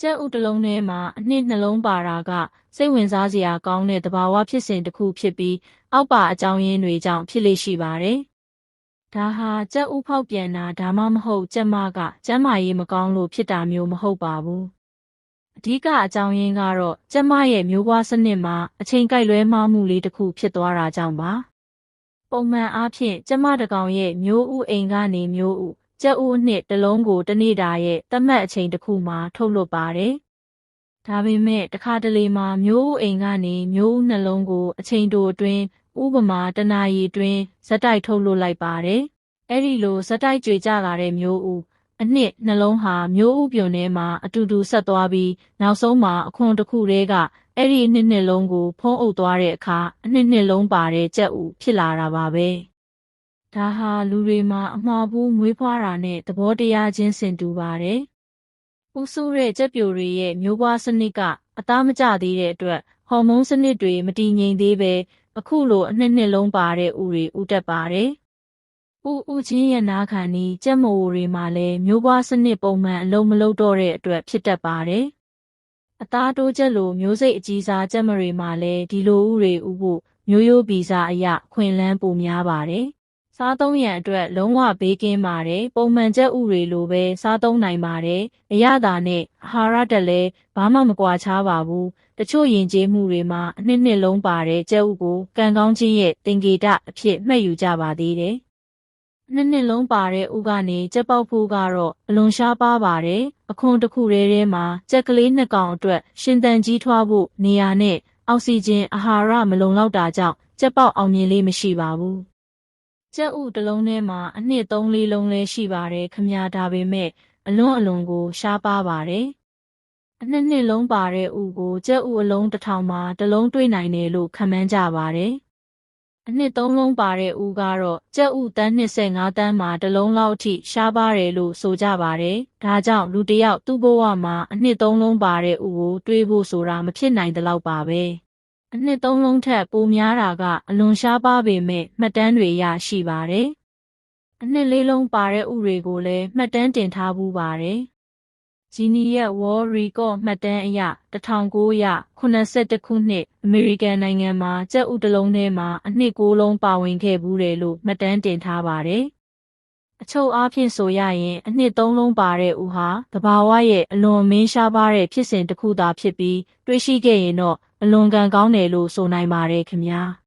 ကြက်ဥတစ်လုံးထဲမှာအနှစ်နှလုံးပါတာကစိတ်ဝင်စားစရာကောင်းတဲ့သဘာဝဖြစ်စဉ်တစ်ခုဖြစ်ပြီးအောက်ပါအကြောင်းရင်းတွေကြောင့်ဖြစ်လေရှိပါတယ်။ဒါဟာကြက်ဥဖောက်ပြန်တာဒါမှမဟုတ်ကြက်မကကျန်းမာရေးမကောင်းလို့ဖြစ်တာမျိုးမဟုတ်ပါဘူး။အဓိကအကြောင်းရင်းကတော့ကြက်မရဲ့မျိုးပွားစနစ်မှာအချိန်ကိုက်လွဲမှားမှုလေးတစ်ခုဖြစ်သွားတာကြောင့်ပါ။ပုံမှန်အားဖြင့်ကျမတကောင်ရဲ့မျိုးဥအိမ်ကနေမျိုးဥ ကြက်ဥနှစ်တစ်လုံးကိုတစ်နေ့တာရဲ့သတ်မှတ်အချိန်တစ်ခုမှာထုတ်လွှတ်ပါတယ်။ဒါပေမဲ့တခါတလေမှာမျိုးဥအိမ်ကနေမျိုးဥနှလုံးကိုအချိန်တိုအတွင်းဥပမာတနာရီအတွင်းဇက်တိုက်ထုတ်လွှတ်လိုက်ပါတယ်။အဲ့ဒီလိုဇက်တိုက်ကြွေကြလာတဲ့မျိုးဥအနှစ်နှလုံးဟာမျိုးဥပြုံထဲမှာအတူတူဆက်သွားပြီးနောက်ဆုံးမှာအခွန်တစ်ခုတည်းကအဲ့ဒီနှစ်နှစ်လုံးကိုဖုံးအုပ်သွားတဲ့အခါအနှစ်နှစ်လုံးပါတဲ့ကြက်ဥဖြစ်လာတာပါပဲ။ ဒါဟာလူတွေမှာအမှားဘူးမွေးဖွားတာနဲ့သဘောတရားချင်းစင်တူပါတယ်။ဥစုတဲ့ကြက်ပြိုတွေရဲ့မျိုးပွားစနစ်ကအသားမကျသေးတဲ့အတွက်ဟော်မုန်းစနစ်တွေမတည်ငြိမ်သေးပဲအခုလိုအနှစ်နှစ်လုံးပါတဲ့ဥတွေဥတက်ပါတယ်။ဥဥချင်းရဲ့နာခံနီးကြက်မိုးတွေမှာလည်းမျိုးပွားစနစ်ပုံမှန်အလုံးမလုံးတော့တဲ့အတွက်ဖြစ်တတ်ပါတယ်။အသားတိုးချက်လိုမျိုးစိတ်အကြီးစားကြက်မတွေမှာလည်းဒီလိုဥတွေဥဖို့မျိုးရိုးဗီဇအရခွင်လန်းပိုများပါတယ်။ စားသုံးရန်အတွက်လုံးဝဘေးကင်းပါတယ်။ပုံမှန်ကြက်ဥတွေလိုပဲစားသုံးနိုင်ပါတယ်။အရသာနဲ့အာဟာရတက်လည်းဘာမှမကွာခြားပါဘူး။တချို့ယဉ်ကျေးမှုတွေမှာအနှစ်နှစ်လုံးပါတဲ့ကြက်ဥကိုကံကောင်းခြင်းရဲ့သင်္ကေတအဖြစ်မှတ်ယူကြပါသေးတယ်။နှစ်နှစ်လုံးပါတဲ့ဥကနေကြက်ပေါက်ဖို့ကတော့အလွန်ရှားပါပါတယ်။အခွန်တစ်ခုတည်းထဲမှာကြက်ကလေးနှစ်ကောင်အတွက်ရှင်သန်ကြီးထွားဖို့နေရာနဲ့အောက်ဆီဂျင်အာဟာရမလုံလောက်တာကြောင့်ကြက်ပေါက်အောင်မြင်လေးမရှိပါဘူး။ ကြက်ဥတစ်လုံးထဲမှာအနှစ်သုံးလေးလုံးလဲရှိပါတယ်ခမညာဒါပေမဲ့အလွန်အလွန်ကိုရှားပါပါတယ်။အနှစ်နှစ်လုံးပါတဲ့ဥကိုကြက်ဥအလုံးတစ်ထောင်မှာတစ်လုံးတွေ့နိုင်တယ်လို့ခန့်မှန်းကြပါတယ်။အနှစ်သုံးလုံးပါတဲ့ဦးကတော့ကြက်ဥတန်း25တန်းမှာတစ်လုံးလောက်အထိရှားပါတယ်လို့ဆိုကြပါတယ်။ဒါကြောင့်လူတစ်ယောက်သူ့ဘဝမှာအနှစ်သုံးလုံးပါတဲ့ဦးကိုတွေးဖို့ဆိုတာမဖြစ်နိုင်တဲ့လောက်ပါပဲ။ အနှစ်သုံးလုံးထက်ပိုများတာကအလွန်ရှားပါပေမဲ့မှတ်တမ်းတွေရရှိပါတယ်။အနှစ်လေးလုံးပါတဲ့ဥတွေကိုလည်းမှတ်တမ်းတင်ထားဘူးပါတယ်။ဂျီနီရဲ့ World Record မှတ်တမ်းအရ1982ခုနှစ်အမေရိကန်နိုင်ငံမှာကြက်ဥတစ်လုံးထဲမှာအနှစ်6လုံးပါဝင်ခဲ့ဘူးတယ်လို့မှတ်တမ်းတင်ထားပါတယ်။အချုပ်အားဖြင့်ဆိုရရင်အနှစ်3လုံးပါတဲ့ဥဟာတဘာဝရဲ့အလွန်မင်းရှားပါတဲ့ဖြစ်စဉ်တစ်ခုသာဖြစ်ပြီးတွေးရှိခဲ့ရင်တော့ အလွန်ကံကောင်းတယ်လို့ဆိုနိုင်ပါတယ်ခင်ဗျာ။